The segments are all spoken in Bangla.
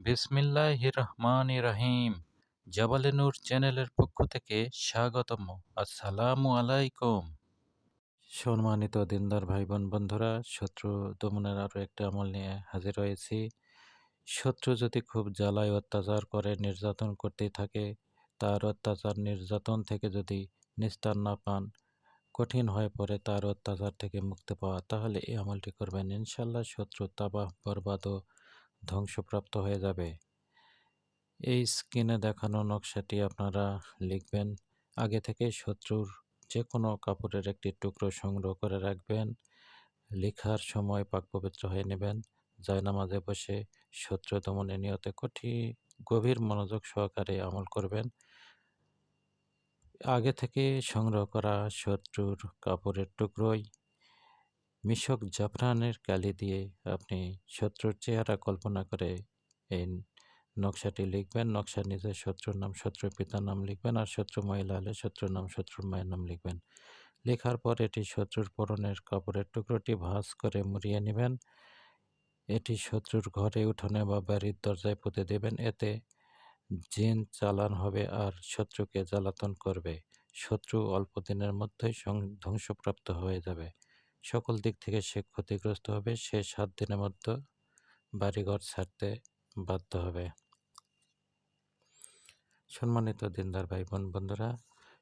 বিসমিল্লাহ রহমান রহিম জাবালে নূর চ্যানেলের পক্ষ থেকে স্বাগতম। আসসালামু আলাইকুম। সম্মানিত দিনদার ভাই বোন বন্ধুরা, শত্রু দমনের আরও একটা আমল নিয়ে হাজির হয়েছি। শত্রু যদি খুব জ্বালায় অত্যাচার করে, নির্যাতন করতেই থাকে, তার অত্যাচার নির্যাতন থেকে যদি নিস্তার না পান, কঠিন হয়ে পড়ে, তার অত্যাচার থেকে মুক্তি পাওয়া, তাহলে এই আমলটি করবেন ইনশাল্লাহ শত্রু তাবাহ, বরবাদ ও ধ্বংসপ্রাপ্ত হয়ে যাবে। এই স্ক্রিনে দেখানো নকশাটি আপনারা লিখবেন। আগে থেকে শত্রুর যে কোনো কাপড়ের একটি টুকরো সংগ্রহ করে রাখবেন। লেখার সময় পাক পবিত্র হয়ে নেবেন। নামাজে বসে শত্রু দমনে নিয়তে কঠিন গভীর মনোযোগ সহকারে আমল করবেন। আগে থেকে সংগ্রহ করা শত্রুর কাপড়ের টুকরোই মিশক জাফরানের কালি দিয়ে আপনি শত্রুর চেহারা কল্পনা করে এই নকশাটি লিখবেন। নকশার নিচে শত্রুর নাম, শত্রুর পিতার নাম লিখবেন আর শত্রু মহিলা হলে শত্রুর নাম, শত্রুর মায়ের নাম লিখবেন। লেখার পর এটি শত্রুর পরনের কাপড়ের টুকরোটি ভাঁজ করে মুড়িয়ে নেবেন। এটি শত্রুর ঘরে, উঠোনে বা বাড়ির দরজায় পুঁতে দেবেন। এতে জিন চালান হবে আর শত্রুকে জ্বালাতন করবে। শত্রু অল্প দিনের মধ্যেই ধ্বংসপ্রাপ্ত হয়ে যাবে। সকল দিক থেকে সে ক্ষতিগ্রস্ত হবে, সে সাত দিনের মধ্যে বাড়িঘর ছাড়তে বাধ্য হবে। সম্মানিত দিনদার ভাই বোন বন্ধুরা,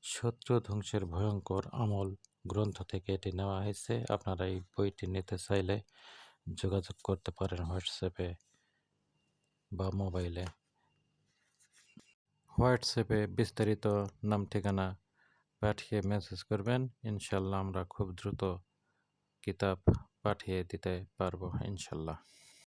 শত্রু ধ্বংসের ভয়ঙ্কর আমল গ্রন্থ থেকে এটি নেওয়া হয়েছে। আপনারা এই বইটি নিতে চাইলে যোগাযোগ করতে পারেন হোয়াটসঅ্যাপে বা মোবাইলে হোয়াটসঅ্যাপে বিস্তারিত নাম, ঠিকানা পাঠিয়ে মেসেজ করবেন। ইনশাল্লাহ আমরা খুব দ্রুত কিতাব পাঠিয়ে দিতে পারব ইনশাল্লাহ।